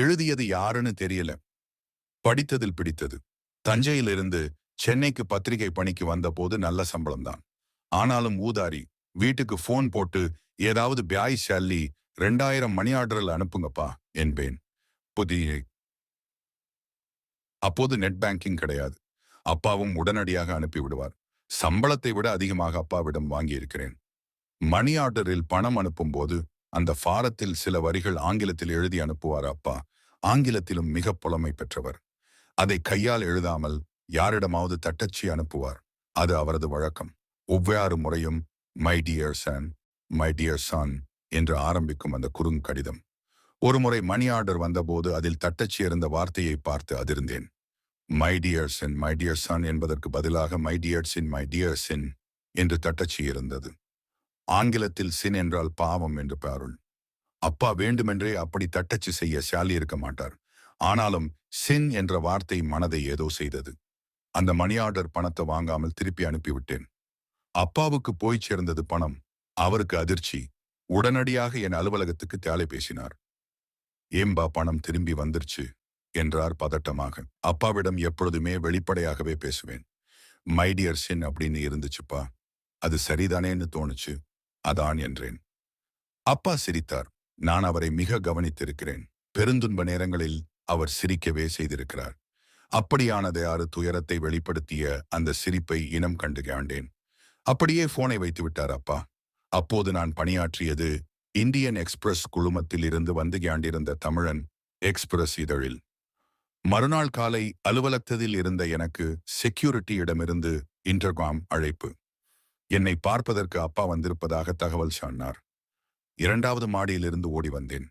எழுதியது யாருன்னு தெரியல. படித்ததில் பிடித்தது. தஞ்சையிலிருந்து சென்னைக்கு பத்திரிகை பணிக்கு வந்தபோது நல்ல சம்பளம்தான். ஆனாலும் ஊதாரி வீட்டுக்கு ஃபோன் போட்டு ஏதாவது பியாய் சல்லி ரெண்டாயிரம் மணி ஆர்டரில் அனுப்புங்கப்பா என்பேன். புதிய அப்போது நெட் பேங்கிங் கிடையாது. அப்பாவும் உடனடியாக அனுப்பி விடுவார். சம்பளத்தை விட அதிகமாக அப்பாவிடம் வாங்கியிருக்கிறேன். மணி ஆர்டரில் பணம் அனுப்பும்போது அந்த ஃபாரத்தில் சில வரிகள் ஆங்கிலத்தில் எழுதி அனுப்புவார் அப்பா ஆங்கிலத்திலும் மிக புலமை பெற்றவர். அதை கையால் எழுதாமல் யாரிடமாவது தட்டச்சு அனுப்புவார். அது அவரது வழக்கம். ஒவ்வாறு முறையும் my dear son my dear son என்று ஆரம்பிக்கும் அந்த குறுங்கடிதம். ஒருமுறை மணி ஆர்டர் வந்தபோது அதில் தட்டச்சு இருந்த வார்த்தையை பார்த்து அதிர்ந்தேன். My dear sin my dear son என்பதற்கு பதிலாக my dear sin my dear sin என்று தட்டச்சு இருந்தது. ஆங்கிலத்தில் சின் என்றால் பாவம் என்று பாருள். அப்பா வேண்டுமென்றே அப்படி தட்டச்சு செய்ய சாலி இருக்க மாட்டார். ஆனாலும் சின் என்ற வார்த்தை மனதை ஏதோ செய்தது. அந்த மணி ஆர்டர் பணத்தை வாங்காமல் திருப்பி அனுப்பிவிட்டேன். அப்பாவுக்கு போய் சேர்ந்தது பணம். அவருக்கு அதிர்ச்சி. உடனடியாக என் அலுவலகத்துக்கு தேலை பேசினார். ஏம்பா பணம் திரும்பி வந்துருச்சு என்றார் பதட்டமாக. அப்பாவிடம் எப்பொழுதுமே வெளிப்படையாகவே பேசுவேன். மைடியர் சின் அப்படின்னு இருந்துச்சுப்பா. அது சரிதானேன்னு தோணுச்சு. அதான் என்றேன். அப்பா சிரித்தார். நான் அவரை மிக கவனித்திருக்கிறேன். பெருந்துன்ப நேரங்களில் அவர் சிரிக்கவே செய்திருக்கிறார். அப்படியானது யாரு துயரத்தை வெளிப்படுத்திய அந்த சிரிப்பை இனம் கண்டு காண்டேன். அப்படியே போனை வைத்து விட்டார் அப்பா. அப்போது நான் பணியாற்றியது இந்தியன் எக்ஸ்பிரஸ் குழுமத்தில் இருந்து வந்து காண்டிருந்த தமிழன் எக்ஸ்பிரஸ் இதழில். மறுநாள் காலை அலுவலகத்தில் இருந்த எனக்கு செக்யூரிட்டியிடமிருந்து இன்டர்காம் அழைப்பு. என்னை பார்ப்பதற்கு அப்பா வந்திருப்பதாக தகவல் சொன்னார். இரண்டாவது மாடியிலிருந்து ஓடி வந்தேன்.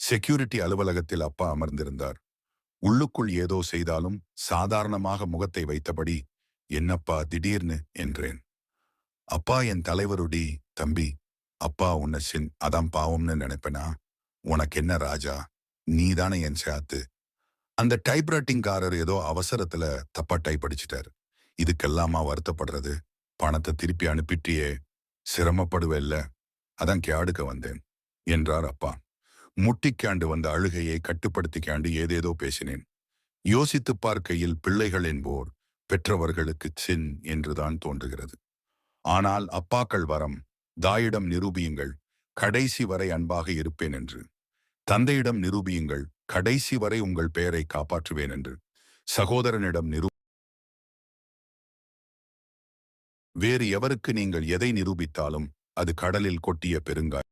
செக்யூரிட்டி அலுவலகத்தில் அப்பா அமர்ந்திருந்தார். உள்ளுக்குள் ஏதோ செய்தாலும் சாதாரணமாக முகத்தை வைத்தபடி என்னப்பா திடீர்னு? என்றேன். அப்பா என் தலைவருடி தம்பி அப்பா உன்னை சின் அதான் பாவம்னு நினைப்பனா? உனக்கு என்ன ராஜா? நீதானே என் சாத்து? அந்த டைப்ரைட்டிங்காரர் ஏதோ அவசரத்துல தப்பா டைப் அடிச்சிட்டாரு. இதுக்கெல்லாமா வருத்தப்படுறது? பணத்தை திருப்பி அனுப்பிட்டியே சிரமப்படுவல்ல? அதான் கேடுக்க வந்தேன் என்றார் அப்பா. முட்டிக்காண்டு வந்த அழுகையை கட்டுப்படுத்திக்காண்டு ஏதேதோ பேசினேன். யோசித்துப் பார்க்கையில் பிள்ளைகள் என்போர் பெற்றவர்களுக்கு சின் என்றுதான் தோன்றுகிறது. ஆனால் அப்பாக்கள் வரம் தாயிடம் நிரூபியுங்கள் கடைசி வரை அன்பாக இருப்பேன் என்று. தந்தையிடம் நிரூபியுங்கள் கடைசி வரை உங்கள் பெயரை காப்பாற்றுவேன் என்று. சகோதரனிடம் நிரூ வேறு எவருக்கு நீங்கள் எதை நிரூபித்தாலும் அது கடலில் கொட்டிய பெருங்காய்